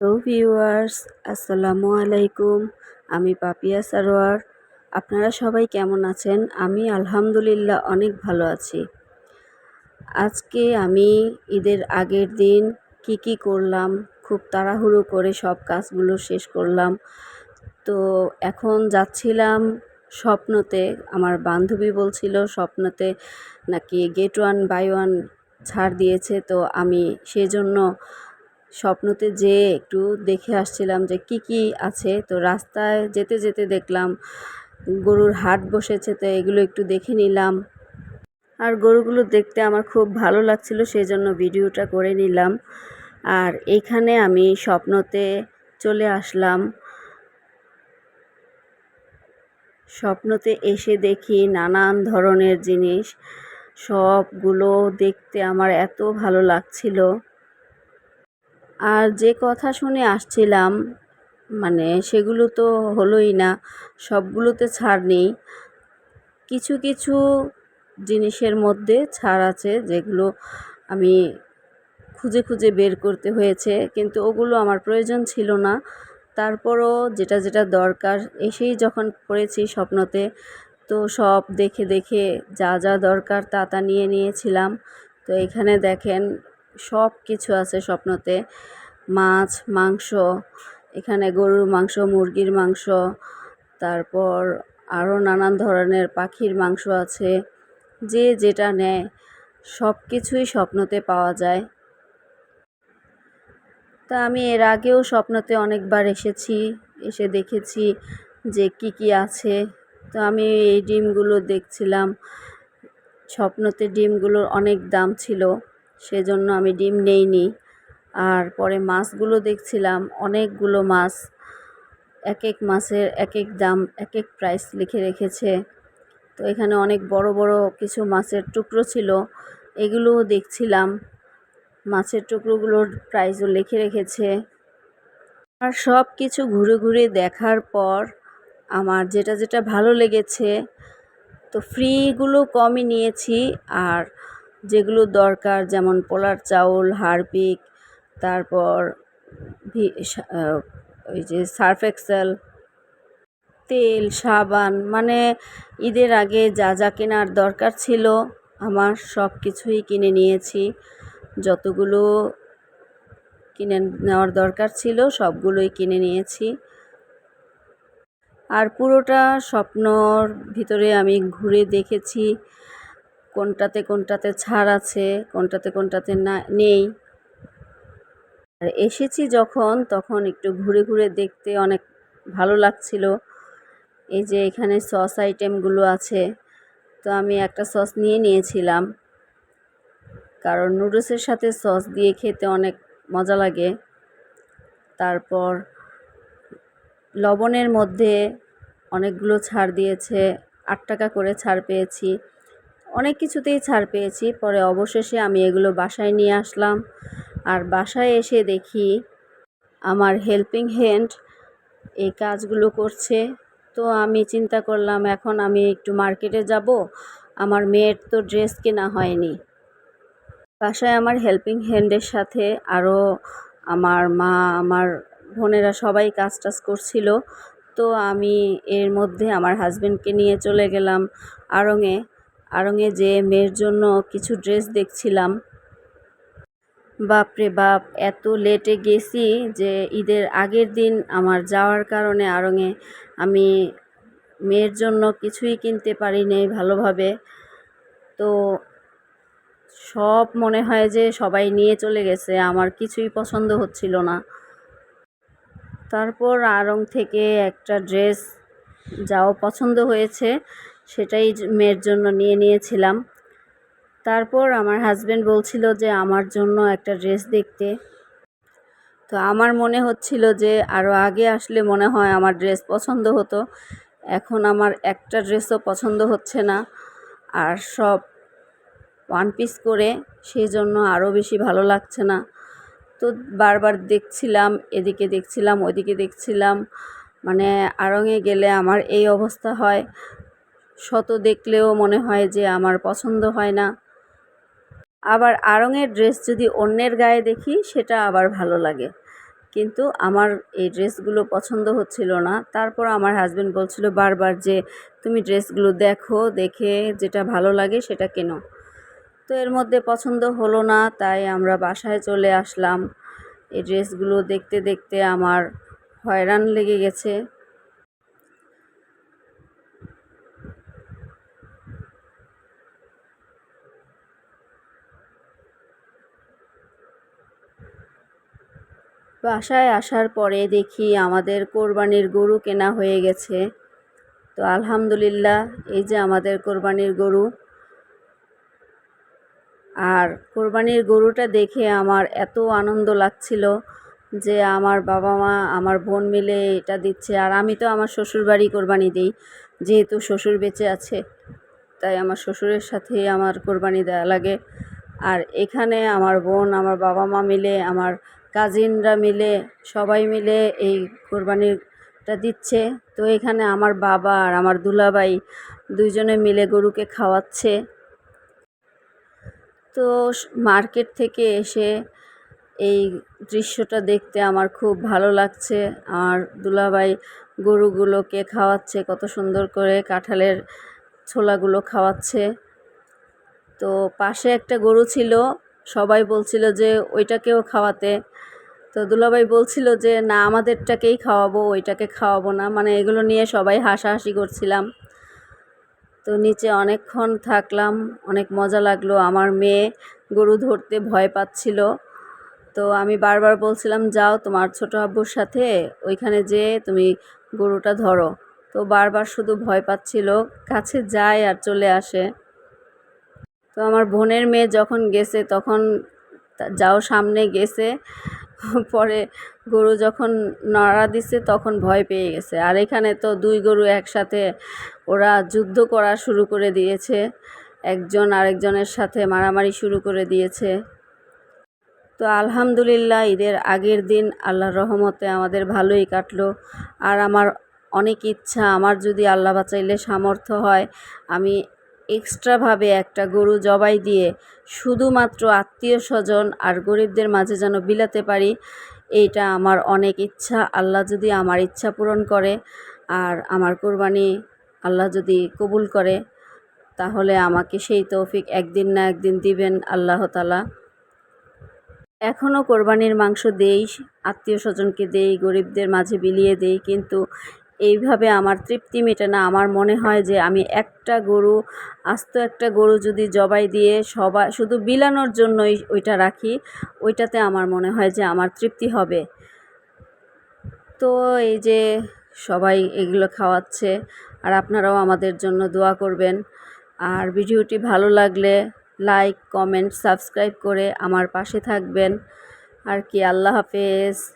Hello viewers আসসালামু আলাইকুম আমি পাপিয়া সারোয়ার। আপনারা সবাই কেমন আছেন? আমি আলহামদুলিল্লাহ অনেক ভালো আছি। আজকে আমি ঈদের আগের দিন কি কি করলাম, খুব তাড়াহুড়ো করে সব কাজগুলো শেষ করলাম। তো এখন যাচ্ছিলাম স্বপ্নতে, আমার বান্ধবী বলছিল স্বপ্নতে নাকি গেট ওয়ান বাই ওয়ান ছাড় দিয়েছে, তো আমি সেজন্য স্বপ্নতে যেয়ে একটু দেখে আসছিলাম যে কি কি আছে। তো রাস্তায় যেতে যেতে দেখলাম গরুর হাট বসেছে, তো এগুলো একটু দেখে নিলাম। আর গরুগুলো দেখতে আমার খুব ভালো লাগছিল সেই জন্য ভিডিওটা করে নিলাম। আর এইখানে আমি স্বপ্নতে চলে আসলাম। স্বপ্নতে এসে দেখি নানান ধরনের জিনিস, সবগুলো দেখতে আমার এত ভালো লাগছিল। আর যে কথা শুনে আসছিলাম মানে সেগুলো তো হলোই না, সবগুলোতে ছাড় নেই। কিছু কিছু জিনিসের মধ্যে ছাড় আছে যেগুলো আমি খুঁজে খুঁজে বের করতে হয়েছে, কিন্তু ওগুলো আমার প্রয়োজন ছিল না। তারপরও যেটা যেটা দরকার, এসেই যখন পড়েছি স্বপ্নতে, তো সব দেখে দেখে যা যা দরকার তা তা নিয়ে নিয়েছিলাম। তো এখানে দেখেন সব কিছু আছে স্বপ্নতে। মাছ, মাংস, এখানে গরুর মাংস, মুরগির মাংস, তারপর আরও নানান ধরনের পাখির মাংস আছে। যে যেটা নেয়, সব কিছুই স্বপ্নতে পাওয়া যায়। তা আমি এর আগেও স্বপ্নতে অনেকবার এসেছি, এসে দেখেছি যে কি কি আছে। তো আমি এই ডিমগুলো দেখছিলাম। স্বপ্নতে ডিমগুলোর অনেক দাম ছিল। সেজন্য আমি ডিম নেইনি। আর পরে মাছগুলো দেখছিলাম, অনেকগুলো মাছ এক এক মাছের এক এক দাম এক এক প্রাইস লিখে রেখেছে। তো এখানে অনেক বড় বড় কিছু মাছের টুকরো ছিল, এগুলোও দেখছিলাম। মাছের টুকরোগুলোর প্রাইসও লিখে রেখেছে। আর সব কিছু ঘুরে ঘুরে দেখার পর আমার যেটা যেটা ভালো লেগেছে, তো ফ্রিগুলো কমই নিয়েছি। আর যেগুলো দরকার, যেমন পোলার চাউল, হারপিক, তারপর ওই যে সার্ফ এক্সেল, তেল, সাবান মানে ঈদের আগে যা যা কেনার দরকার ছিল, আমার সব কিছুই কিনে নিয়েছি। যতগুলো কিনে নেওয়ার দরকার ছিল, সবগুলোই কিনে নিয়েছি। আর পুরোটা স্বপ্নর ভিতরে আমি ঘুরে দেখেছি কোনটাতে কোনটাতে ছাড় আছে, কোনটাতে কোনটাতে না, নেই। আর এসেছি যখন, তখন একটু ঘুরে ঘুরে দেখতে অনেক ভালো লাগছিল। এই যে এখানে সস আইটেমগুলো আছে, তো আমি একটা সস নিয়ে নিয়েছিলাম। কারণ নুডলসের সাথে সস দিয়ে খেতে অনেক মজা লাগে। তারপর লবণের মধ্যে অনেকগুলো ছাড় দিয়েছে, আট টাকা করে ছাড় পেয়েছি। অনেক কিছুতেই ছাড় পেয়েছি। পরে অবশেষে আমি এগুলো বাসায় নিয়ে আসলাম। আর বাসায় এসে দেখি আমার হেল্পিং হ্যান্ড এই কাজগুলো করছে। তো আমি চিন্তা করলাম, এখন আমি একটু মার্কেটে যাব। আমার মেয়ের তো ড্রেস কেনা হয়নি। বাসায় আমার হেল্পিং হ্যান্ডের সাথে আরও আমার মা, আমার বোনেরা সবাই কাজ টাজ করছিল। তো আমি এর মধ্যে আমার হাজব্যান্ডকে নিয়ে চলে গেলাম আড়ংয়ে আড়ংয়ে যে মেয়ের জন্য কিছু ড্রেস দেখছিলাম। বাপরে বাপ, এত লেটে গেছি যে ঈদের আগের দিন আমার যাওয়ার কারণে আড়ংয়ে আমি মেয়ের জন্য কিছুই কিনতে পারি নাই ভালোভাবে। তো সব মনে হয় যে সবাই নিয়ে চলে গেছে, আমার কিছুই পছন্দ হচ্ছিল না। তারপর আড়ং থেকে একটা ড্রেস যাও পছন্দ হয়েছে। সেটাই মেয়ের জন্য নিয়ে নিয়েছিলাম। তারপর আমার হাজব্যান্ড বলছিল যে, আমার জন্য একটা ড্রেস দেখতে। তো আমার মনে হচ্ছিল যে আরও আগে আসলে মনে হয় আমার ড্রেস পছন্দ হতো। এখন আমার একটা ড্রেসও পছন্দ হচ্ছে না। আর সব ওয়ান পিস করে সেই জন্য আরও বেশি ভালো লাগছে না। তো বারবার দেখছিলাম, এদিকে দেখছিলাম ওইদিকে দেখছিলাম। মানে আড়ঙে গেলে আমার এই অবস্থা হয়। শত দেখলেও মনে হয় যে আমার পছন্দ হয় না। আবার আরঙের ড্রেস যদি অন্যের গায়ে দেখি, সেটা আবার ভালো লাগে। কিন্তু আমার এই ড্রেসগুলো পছন্দ হচ্ছিল না। তারপর আমার হাজব্যান্ড বলছিল বারবার যে, তুমি ড্রেসগুলো দেখো, দেখে যেটা ভালো লাগে সেটা কেনো। তো এর মধ্যে পছন্দ হলো না, তাই আমরা বাসায় চলে আসলাম। এই ড্রেসগুলো দেখতে দেখতে আমার হয়রান লেগে গেছে। বাসায় আসার পরে দেখি আমাদের কোরবানির গরু কেনা হয়ে গেছে। তো আলহামদুলিল্লাহ, এই যে আমাদের কোরবানির গরু। আর কোরবানির গরুটা দেখে আমার এত আনন্দ লাগছিল যে আমার বাবা মা, আমার বোন মিলে এটা দিচ্ছে। আর আমি তো আমার শ্বশুর বাড়ি কোরবানি দিই, যেহেতু শ্বশুর বেঁচে আছে, তাই আমার শ্বশুরের সাথে আমার কোরবানি দেওয়া লাগে। আর এখানে আমার বোন, আমার বাবা মা মিলে আমার কাজিনরা মিলে, সবাই মিলে এই কোরবানিটা দিচ্ছে। তো এখানে আমার বাবা আর আমার দুলাভাই দুইজনে মিলে গরুকে খাওয়াচ্ছে। তো মার্কেট থেকে এসে এই দৃশ্যটা দেখতে আমার খুব ভালো লাগছে। আর দুলাভাই গরুগুলোকে খাওয়াচ্ছে, কত সুন্দর করে কাঁঠালের ছোলাগুলো খাওয়াচ্ছে। তো পাশে একটা গরু ছিল সবাই বলছিল যে ওইটাকেও খাওয়াতে। তো দুলাভাই বলছিল যে, না, আমাদেরটাকেই খাওয়াবো, ওইটাকে খাওয়াবো না। মানে এগুলো নিয়ে সবাই হাসাহাসি করছিলাম। তো নিচে অনেকক্ষণ থাকলাম, অনেক মজা লাগল। আমার মেয়ে গরু ধরতে ভয় পাচ্ছিল। তো আমি বারবার বলছিলাম, যাও তোমার ছোটো আব্বুর সাথে, ওইখানে যেয়ে তুমি গরুটা ধরো। তো বারবার শুধু ভয় পাচ্ছিল, কাছে যায় আর চলে আসে। তো আমার বোনের মেয়ে যখন গেছে, তখন যাও সামনে গেছে, পরে গরু যখন নড়া দিছে, তখন ভয় পেয়ে গেছে। আর এখানে তো দুই গরু একসাথে ওরা যুদ্ধ করা শুরু করে দিয়েছে। একজন আরেকজনের সাথে মারামারি শুরু করে দিয়েছে। তো আলহামদুলিল্লাহ, ঈদের আগের দিন আল্লাহর রহমতে আমাদের ভালোই কাটলো। আর আমার অনেক ইচ্ছা, আমার যদি আল্লাহ বাঁচাইলে সামর্থ্য হয়, আমি এক্সট্রাভাবে একটা গরু জবাই দিয়ে শুধুমাত্র আত্মীয় স্বজন আর গরিবদের মাঝে যেন বিলাতে পারি, এইটা আমার অনেক ইচ্ছা। আল্লাহ যদি আমার ইচ্ছা পূরণ করে আর আমার কোরবানি আল্লাহ যদি কবুল করে, তাহলে আমাকে সেই তৌফিক একদিন না একদিন দিবেন আল্লাহ তালা। এখনও কোরবানির মাংস দেই আত্মীয় স্বজনকে দেই, গরিবদের মাঝে বিলিয়ে দেই, কিন্তু এইভাবে আমার তৃপ্তি মেটে না। আমার মনে হয় যে আমি একটা গরু, আস্ত একটা গরু যদি জবাই দিয়ে সবাই শুধু বিলানোর জন্যই ওইটা রাখি, ওইটাতে আমার মনে হয় যে আমার তৃপ্তি হবে। তো এই যে সবাই এগুলো খাওয়াচ্ছে আর আপনারাও আমাদের জন্য দোয়া করবেন। আর ভিডিওটি ভালো লাগলে লাইক, কমেন্ট, সাবস্ক্রাইব করে আমার পাশে থাকবেন। আর কি, আল্লাহ হাফেজ।